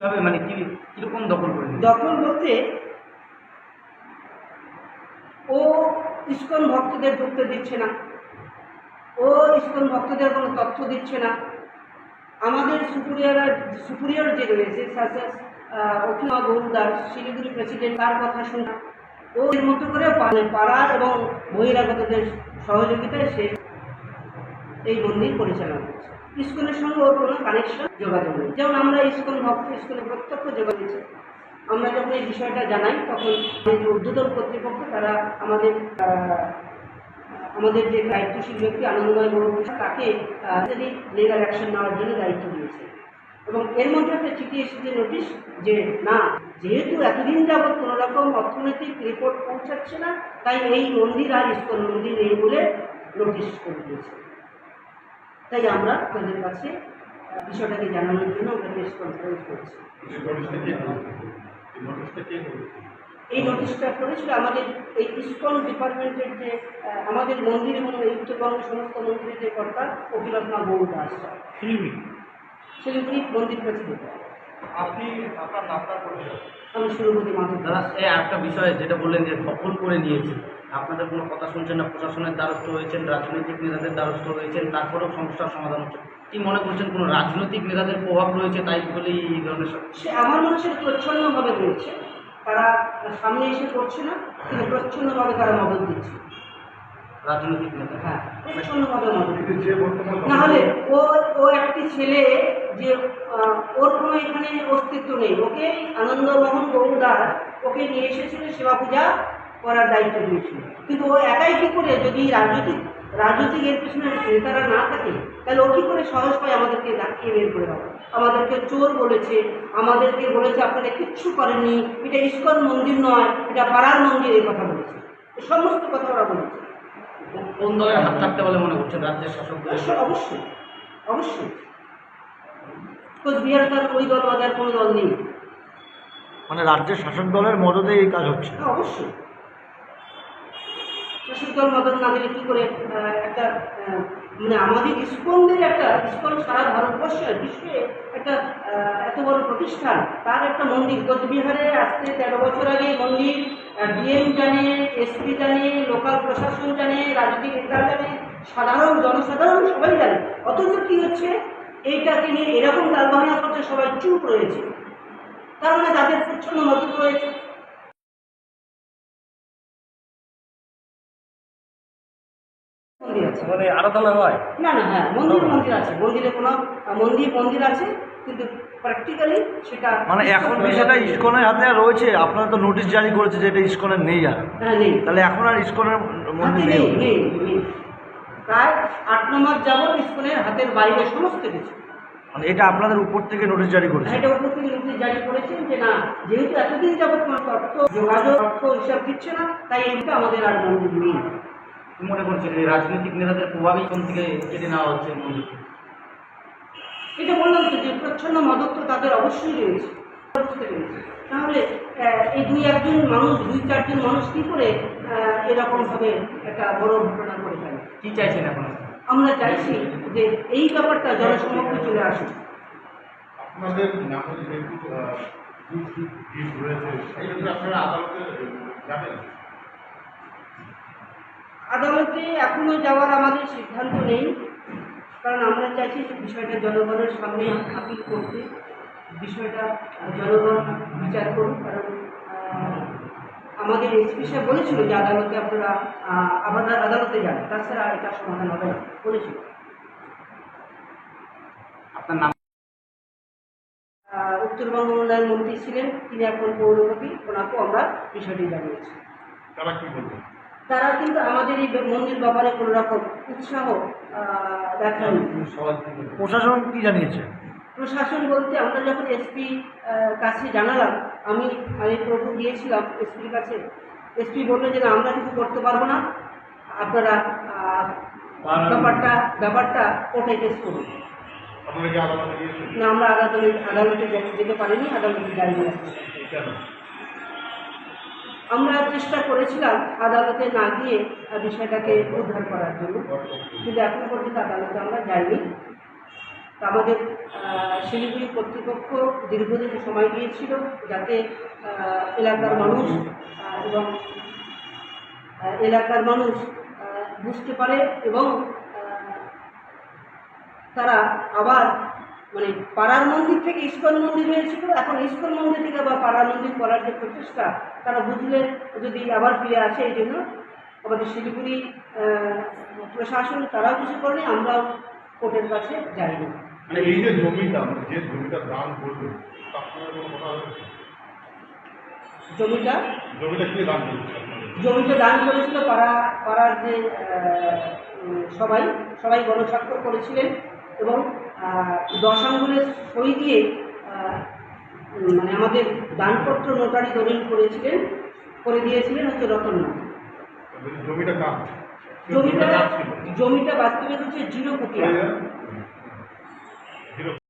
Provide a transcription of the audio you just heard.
কীভাবে মানে কি কীরকম দখল করে দখল বলতে ও ইস্কন ভক্তদের ঢুকতে দিচ্ছে না। ও ইস্কন ভক্তদের কোনো তথ্য দিচ্ছে না। আমাদের সুপুরিয়ার, সুপুরিয়র যে রয়েছে সাসাস অখিমা গৌরদাস, শিলিগুড়ি প্রেসিডেন্ট, তার কথা শোনা ও এর মতো করে পাড়া এবং বহিরাগতদের সহযোগিতায় সে এই মন্দির পরিচালনা করছে। ইস্কনের সঙ্গে ওর কোনো কানেকশন যোগাযোগ নেই। যেমন আমরা ইস্কন ভক্ত ইস্কনের প্রত্যক্ষ যোগাযোগ আমরা যখন এই বিষয়টা জানাই, তখন উদ্বোধন কর্তৃপক্ষ তারা আমাদের আমাদের যে দায়িত্বশীল ব্যক্তি, আনন্দময় গৌরব তাকে যদি লিগাল অ্যাকশন নেওয়ার জন্য দায়িত্ব দিয়েছে। এবং এর মধ্যে একটা চিঠি এসেছে নোটিশ যে, না, যেহেতু এতদিন যাবৎ কোনো রকম অর্থনৈতিক রিপোর্ট পৌঁছাচ্ছে না, তাই এই মন্দির আর ইস্কন মন্দির নেই বলে নোটিশ করে দিয়েছে। তাই আমরা আপনাদের কাছে বিষয়টাকে জানানোর জন্য আমরা প্রেস কনফারেন্স করছি। এই নোটিশটা করেছিল আমাদের এই ইস্কন ডিপার্টমেন্টের যে আমাদের মন্দির এবং এই উত্তরবঙ্গের সমস্ত মন্দিরের যে কর্তা অভিরত্না গৌর দাস। শিলিগুড়ি মন্দির প্রেসিডেন্ট। আপনি আপনার নামটা পরিচয় আমি সুরভূতি মাধব দাদা এই একটা বিষয় যেটা বললেন যে দখল করে নিয়েছে। আপনাদের কোনো কথা শুনছেন না? প্রশাসনের দ্বারস্থ হয়েছেন রাজনৈতিক নেতাদের দ্বারস্থ হয়েছেন তারপরেও সমস্যার সমাধান হচ্ছে। কি মনে করছেন কোনো রাজনৈতিক নেতাদের প্রভাব রয়েছে তাই বলেই এই ধরনের সব- আমার মনে হচ্ছে প্রচ্ছন্নভাবে রয়েছে। তারা সামনে এসে করছে না কিন্তু প্রচ্ছন্নভাবে তারা মদত দিচ্ছে। রাজনৈতিক নেতা? হ্যাঁ প্রচ্ছন্নভাবে মদত দিচ্ছে। কিন্তু নাহলে ও ও একটি ছেলে যে ওর কোনো এখানে অস্তিত্ব নেই। ওকে আনন্দমোহন গৌরদার ওকে নিয়ে এসেছিল সেবা পূজা করার দায়িত্ব দিয়েছিল। কিন্তু ও একাই কি করে যদি রাজনৈতিক রাজনৈতিক এর পিছনে নেতারা না থাকে তাহলে ও কী করে সহজ পায় আমাদেরকে ডাকিয়ে বের করে দেওয়া আমাদেরকে চোর বলেছে আমাদেরকে বলেছে আপনারা কিচ্ছু করেননি এটা ইস্কন মন্দির নয় এটা পাড়ার মন্দির এই কথা বলেছে। সমস্ত কথা ওরা বলেছে। কোন দলের হাত থাকতে বলে মনে করছেন? রাজ্যের শাসক অবশ্যই অবশ্যই। কোচবিহারে তার ওই দল বাজার কোনো দল নেই। মানে রাজ্যের শাসক দলের মদতে এই কাজ হচ্ছে? হ্যাঁ, অবশ্যই। শাসক দল মদত না দিলে কী করে একটা মানে আমাদের ইস্কনদের একটা ইস্কন সারা ভারতবর্ষে বিশ্বে একটা এত বড় প্রতিষ্ঠান তার একটা মন্দির। কোচবিহারে আসতে তেরো বছর আগে মন্দির ডিএম জানে এসপি জানে লোকাল প্রশাসন জানে রাজনৈতিক নেতা জানে সাধারণ জনসাধারণ সবাই জানে। অথচ কী হচ্ছে? এইটাকে নিয়ে এরকম তালবাহানা করতে সবাই চুপ রয়েছে। তার মানে তাদের প্রচ্ছন্ন মদত রয়েছে। মানে আরাধনা হয়? না না হ্যাঁ মন্দির মন্দির আছে। মন্দিরে কোনো মন্দির মন্দির আছে কিন্তু প্র্যাকটিক্যালি সেটা মানে এখন বিষয়টা ইস্কনের হাতে রয়েছে? আপনারা তো নোটিশ জারি করেছে যে এটা ইস্কনের নেই আর। হ্যাঁ নেই। তাহলে এখন আর ইস্কনের মন্দির নেই নেই। প্রায় আট নম্বর যাবৎ স্কুলের হাতের বাইরে সমস্ত কিছু। মানে এটা আপনাদের উপর থেকে নোটিশ জারি করেছে? এটা উপর থেকে নোটিশ জারি করেছেন যে না যেহেতু এতদিন যাবৎ কোনো তথ্য যোগাযোগ অর্থ হিসাব দিচ্ছে না তাই এইটা আমাদের আর মন্দির নেই। মনে করছেন এই রাজনৈতিক নেতাদের প্রভাবেই কোন থেকে কেটে নেওয়া হচ্ছে মন্দির এটা বললাম তো যে প্রচ্ছন্ন মদত তো তাদের অবশ্যই রয়েছে। তাহলে এই দুই একজন মানুষ দুই চারজন মানুষ কি করে এরকমভাবে একটা বড় ঘটনা করে কি চাইছেন এখন? আমরা চাইছি যে এই ব্যাপারটা জনসমক্ষে চলে আসুক। আপনাদের আদালতে যাবেন? এখনও যাওয়ার আমাদের সিদ্ধান্ত নেই কারণ আমরা চাইছি যে বিষয়টা জনগণের সামনে আপিল করতে বিষয়টা জনগণ বিচার করুক কারণ আমাদের এসপি সাহেব বলেছিল যে আদালতে আপনারা আহ, আবার আদালতে যান। তাছাড়া এটা সমাধান হবে না বলেছিল। আপনার নাম? উত্তরবঙ্গ উন্নয়ন মন্ত্রী ছিলেন তিনি এখন পৌরপতি ওনাকেও আমরা বিষয়টি জানিয়েছি। তারা কি বলবেন তারা কিন্তু আমাদের এই মন্দির ব্যাপারে কোনো রকম উৎসাহ আহ, দেখায়নি। প্রশাসন কি জানিয়েছে? প্রশাসন বলতে আমরা যখন এসপি কাছে জানালাম আমি আমি প্রভু গিয়েছিলাম এসপির কাছে। এসপি বলল যে না আমরা কিছু করতে পারব না। আপনারা ব্যাপারটা ব্যাপারটা কোর্টে কেস করুন। না আমরা আদালতে আদালতে যেতে- পারিনি আদালতে কেন? আমরা চেষ্টা করেছিলাম আদালতে না গিয়ে বিষয়টাকে উদ্ধার করার জন্য। কিন্তু এখনও পর্যন্ত আদালতে আমরা যাইনি। তা আমাদের শিলিগুড়ি কর্তৃপক্ষ দীর্ঘদিন সময় দিয়েছিল যাতে এলাকার মানুষ এবং এলাকার মানুষ বুঝতে পারে এবং তারা আবার মানে পাড়ার মন্দির থেকে ইস্কন মন্দির হয়েছিল, এখন ইস্কন মন্দির থেকে আবার পাড়ার মন্দির করার যে প্রচেষ্টা, তারা বুঝলে যদি আবার ফিরে আসে, এই জন্য আমাদের শিলিগুড়ি প্রশাসন তারাও কিছু করেনি আমরাও কোর্টের কাছে যাইনি মানে এই যে জমিটা মানে যে জমিটা দান হয়েছে? জমিটা? জমিটা কে দান জমিটা দান করেছিল পাড়া পাড়ার যে সবাই সবাই গণস্বাক্ষর করেছিলেন এবং দশ আঙ্গুলের সই দিয়ে মানে আমাদের দানপত্র নোটারি দলিল করেছিলেন করে দিয়েছিলেন হচ্ছে রতননাথ জমিটা কার? জমিটা জমিটা বাস্তবে হচ্ছে জিরো জিরো